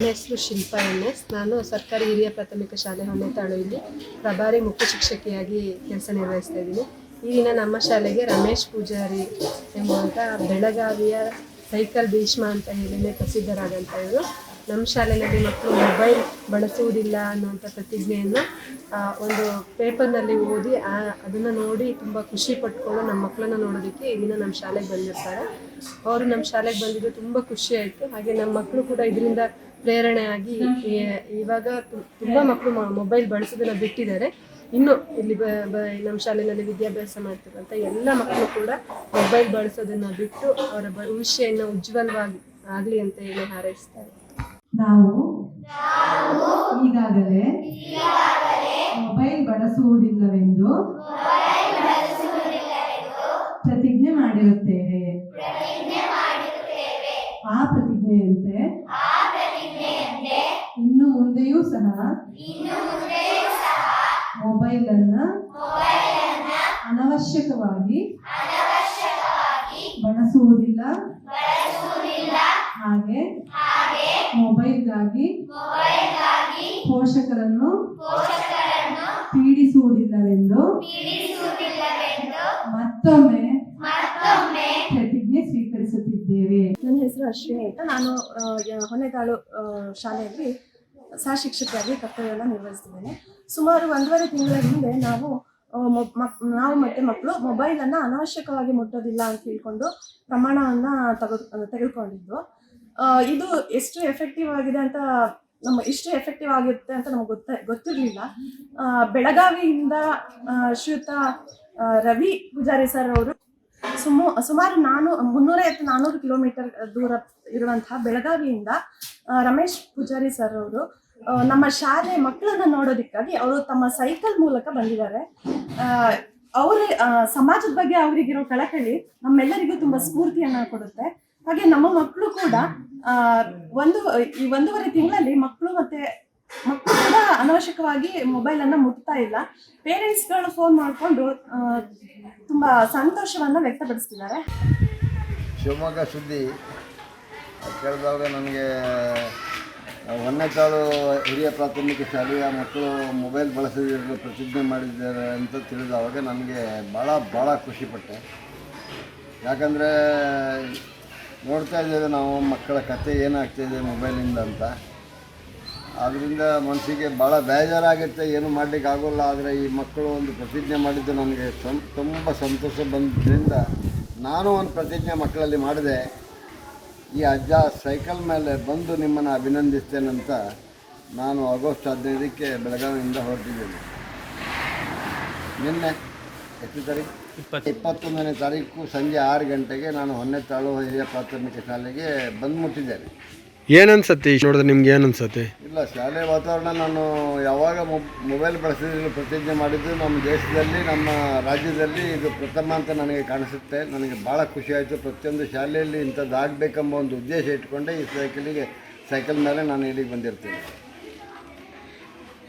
ನನ್ನ ಹೆಸರು Shilpa N S ನಾನು ಸರ್ಕಾರಿ ಹಿರಿಯ ಪ್ರಾಥಮಿಕ ಶಾಲೆ ಹೊನ್ನೆತಾಳುವಿಲಿ ಪ್ರಭಾರಿ ಮುಖ್ಯ ಶಿಕ್ಷಕಿಯಾಗಿ ಕೆಲಸ ನಿರ್ವಹಿಸ್ತಾ ಇದ್ದೀನಿ. ಈ ದಿನ ನಮ್ಮ ಶಾಲೆಗೆ ರಮೇಶ್ ಪೂಜಾರಿ ಎಂಬುವಂಥ ಬೆಳಗಾವಿಯ ಸೈಕಲ್ ಭೀಷ್ಮ ಅಂತ ಹೇಳಿನೇ ಪ್ರಸಿದ್ಧರಾದಂಥ ಇವರು. ನಮ್ಮ ಶಾಲೆಯಲ್ಲಿ ಮಕ್ಕಳು ಮೊಬೈಲ್ ಬಳಸುವುದಿಲ್ಲ ಅನ್ನುವಂಥ ಪ್ರತಿಜ್ಞೆಯನ್ನು ಒಂದು ಪೇಪರ್ನಲ್ಲಿ ಓದಿ ಅದನ್ನು ನೋಡಿ ತುಂಬ ಖುಷಿ ಪಟ್ಕೊಂಡು ನಮ್ಮ ಮಕ್ಕಳನ್ನ ನೋಡೋದಕ್ಕೆ ಈ ದಿನ ನಮ್ಮ ಶಾಲೆಗೆ ಬಂದಿರ್ತಾರೆ. ಅವರು ನಮ್ಮ ಶಾಲೆಗೆ ಬಂದಿದ್ದು ತುಂಬ ಖುಷಿ ಆಯಿತು. ಹಾಗೆ ನಮ್ಮ ಮಕ್ಕಳು ಕೂಡ ಇದರಿಂದ ಪ್ರೇರಣೆ ಆಗಿ ಇವಾಗ ತುಂಬ ಮಕ್ಕಳು ಮೊಬೈಲ್ ಬಳಸೋದನ್ನ ಬಿಟ್ಟಿದ್ದಾರೆ. ಇನ್ನು ಇಲ್ಲಿ ನಮ್ಮ ಶಾಲೆಯಲ್ಲಿ ವಿದ್ಯಾಭ್ಯಾಸ ಮಾಡ್ತಿರುವಂಥ ಎಲ್ಲ ಮಕ್ಕಳು ಕೂಡ ಮೊಬೈಲ್ ಬಳಸೋದನ್ನ ಬಿಟ್ಟು ಅವರ ಭವಿಷ್ಯನ ಉಜ್ವಲವಾಗಿ ಆಗಲಿ ಅಂತ ಹೇಳಿ ಹಾರೈಸ್ತಾರೆ. ನಾವು ಈಗಾಗಲೇ ಮೊಬೈಲ್ ಬಳಸುವುದಿಲ್ಲವೆಂದು ಪ್ರತಿಜ್ಞೆ ಮಾಡಿರುತ್ತೇವೆ. ಆ ಪ್ರತಿಜ್ಞೆಯಂತೆ ಇನ್ನು ಮುಂದೆಯೂ ಸಹ ಮೊಬೈಲ್ ಅನ್ನ ಅನವಶ್ಯಕವಾಗಿ ಬಳಸುವುದಿಲ್ಲ. ಹಾಗೆ ಮೊಬೈಲ್ಗಾಗಿ ಪೋಷಕರನ್ನು ಪೀಡಿಸುವುದಿಲ್ಲವೆಂದು ಮತ್ತೊಮ್ಮೆ ಸ್ವೀಕರಿಸುತ್ತಿದ್ದೇವೆ ನನ್ನ ಹೆಸರು ಅಶ್ವಿನಿ ಅಂತ. ನಾನು ಹೊನ್ನೆಗಾಳು ಶಾಲೆಯಲ್ಲಿ ಸಹ ಶಿಕ್ಷಕಿಯಾಗಿ ಕರ್ತವ್ಯವನ್ನು ನಿರ್ವಹಿಸ್ತಿದ್ದೇನೆ. ಸುಮಾರು ಒಂದೂವರೆ ತಿಂಗಳ ಹಿಂದೆ ನಾವು ನಾವು ಮತ್ತೆ ಮಕ್ಕಳು ಮೊಬೈಲನ್ನು ಅನಾವಶ್ಯಕವಾಗಿ ಮುಟ್ಟೋದಿಲ್ಲ ಅಂತ ತಿಳ್ಕೊಂಡು ಪ್ರಮಾಣವನ್ನು ತೆಗೆದು, ತೆಗೆದುಕೊಂಡಿದ್ದು. ಇದು ಎಷ್ಟು ಎಫೆಕ್ಟಿವ್ ಆಗಿದೆ ಅಂತ ನಮ್ಮ, ಇಷ್ಟು ಎಫೆಕ್ಟಿವ್ ಆಗಿರುತ್ತೆ ಅಂತ ನಮ್ಗೆ ಗೊತ್ತ, ಗೊತ್ತಿರಲಿಲ್ಲ. ಬೆಳಗಾವಿಯಿಂದ ಶ್ರೀಯುತ ರವಿ ಪೂಜಾರಿ ಸರ್ ಅವರು ಸುಮು, ಸುಮಾರು ನಾನು, ಮುನ್ನೂರೈವತ್ತು ನಾನ್ನೂರು ಕಿಲೋಮೀಟರ್ ದೂರ ಇರುವಂತಹ ಬೆಳಗಾವಿಯಿಂದ ರಮೇಶ್ ಪೂಜಾರಿ ಸರ್ ಅವರು ನಮ್ಮ ಶಾಲೆ ಮಕ್ಕಳನ್ನ ನೋಡೋದಕ್ಕಾಗಿ ಅವರು ತಮ್ಮ ಸೈಕಲ್ ಮೂಲಕ ಬಂದಿದ್ದಾರೆ. ಅವರ ಸಮಾಜದ ಬಗ್ಗೆ ಅವರಿಗಿರೋ ಕಳಕಳಿ ನಮ್ಮೆಲ್ಲರಿಗೂ ತುಂಬಾ ಸ್ಫೂರ್ತಿಯನ್ನ ಕೊಡುತ್ತೆ. ಹಾಗೆ ನಮ್ಮ ಮಕ್ಕಳು ಕೂಡ ಒಂದು, ಈ ಒಂದೂವರೆ ತಿಂಗಳಲ್ಲಿ ಮಕ್ಕಳು ಮತ್ತೆ ಅನಾವಶ್ಯಕವಾಗಿ ಮೊಬೈಲ್ ಅನ್ನ ಮುಟ್ತಾ ಇಲ್ಲ. ಪೇರೆಂಟ್ಸ್ಗಳು ಫೋನ್ ಮಾಡಿಕೊಂಡು ತುಂಬಾ ಸಂತೋಷವನ್ನು ವ್ಯಕ್ತಪಡಿಸ್ತಿದ್ದಾರೆ. ಶಿವಮೊಗ್ಗ ಸುದ್ದಿ ಕೇಳಿದಾಗ ನನಗೆ ಕಾಳು ಹಿರಿಯ ಪ್ರಾಥಮಿಕ ಶಾಲೆಯ ಮಕ್ಕಳು ಮೊಬೈಲ್ ಬಳಸದಿರಲು ಪ್ರತಿಜ್ಞೆ ಮಾಡಿದ್ದಾರೆ ಅಂತ ತಿಳಿದವಾಗ ನನಗೆ ಭಾಳ ಭಾಳ ಖುಷಿಪಟ್ಟೆ ಯಾಕಂದರೆ, ನೋಡ್ತಾ ಇದ್ದೇವೆ ನಾವು ಮಕ್ಕಳ ಕತೆ ಏನಾಗ್ತಾಯಿದೆ ಮೊಬೈಲಿಂದ ಅಂತ. ಆದ್ದರಿಂದ ಮನಸ್ಸಿಗೆ ಭಾಳ ಬೇಜಾರಾಗುತ್ತೆ ಏನು ಮಾಡಲಿಕ್ಕೆ ಆಗೋಲ್ಲ. ಆದರೆ ಈ ಮಕ್ಕಳು ಒಂದು ಪ್ರತಿಜ್ಞೆ ಮಾಡಿದ್ದು ನನಗೆ ಸಂ ತುಂಬ ಸಂತೋಷ ಬಂದ್ರಿಂದ ನಾನು ಒಂದು ಪ್ರತಿಜ್ಞೆ ಮಕ್ಕಳಲ್ಲಿ ಮಾಡಿದೆ ಈ ಅಜ್ಜ ಸೈಕಲ್ ಮೇಲೆ ಬಂದು ನಿಮ್ಮನ್ನು ಅಭಿನಂದಿಸ್ತೇನಂತ ನಾನು ಆಗಸ್ಟ್ ಹದಿನೈದಕ್ಕೆ ಬೆಳಗಾವಿಯಿಂದ ಹೊರಟಿದ್ದೇನೆ. ನಿನ್ನೆ ಎಷ್ಟು ತಾರೀಕು? ಇಪ್ಪತ್ತೊಂದನೇ ತಾರೀಕು ಸಂಜೆ ಆರು ಗಂಟೆಗೆ ನಾನು ಹೊನ್ನೆತ್ತಾಳು ಹಿರಿಯ ಪ್ರಾಥಮಿಕ ಶಾಲೆಗೆ ಬಂದು ಮುಟ್ಟಿದ್ದೇನೆ ಏನ್ ಈ ನೋಡಿದ್ರೆ ನಿಮ್ಗೆ ಏನನ್ಸತ್ತೆ? ಇಲ್ಲ ಶಾಲೆ ವಾತಾವರಣ ನಾನು ಯಾವಾಗ ಮೊಬ್- ಮೊಬೈಲ್ ಬಳಸಿದ್ರು ಪ್ರತಿಜ್ಞೆ ಮಾಡಿದ್ದು ನಮ್ಮ ದೇಶದಲ್ಲಿ ನಮ್ಮ ರಾಜ್ಯದಲ್ಲಿ ಇದು ಪ್ರಥಮ ಅಂತ ನನಗೆ ಕಾಣಿಸುತ್ತೆ. ನನಗೆ ಭಾಳ ಖುಷಿ ಆಯಿತು. ಪ್ರತಿಯೊಂದು ಶಾಲೆಯಲ್ಲಿ ಇಂಥದ್ದಾಗಬೇಕೆಂಬ ಒಂದು ಉದ್ದೇಶ ಇಟ್ಕೊಂಡೆ ಈ ಸೈಕಲಿಗೆ ಸೈಕಲ್ ಮೇಲೆ ನಾನು ಇಲ್ಲಿಗೆ ಬಂದಿರ್ತೀನಿ.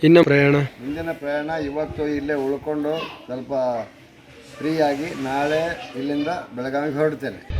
ಇನ್ನು ಪ್ರಯಾಣ? ಮುಂದಿನ ಪ್ರಯಾಣ ಇವತ್ತು ಇಲ್ಲೇ ಉಳ್ಕೊಂಡು ಸ್ವಲ್ಪ ಫ್ರೀಯಾಗಿ ನಾಳೆ ಇಲ್ಲಿಂದ ಬೆಳಗಾವಿಗೆ ಹೊರಡ್ತೇನೆ.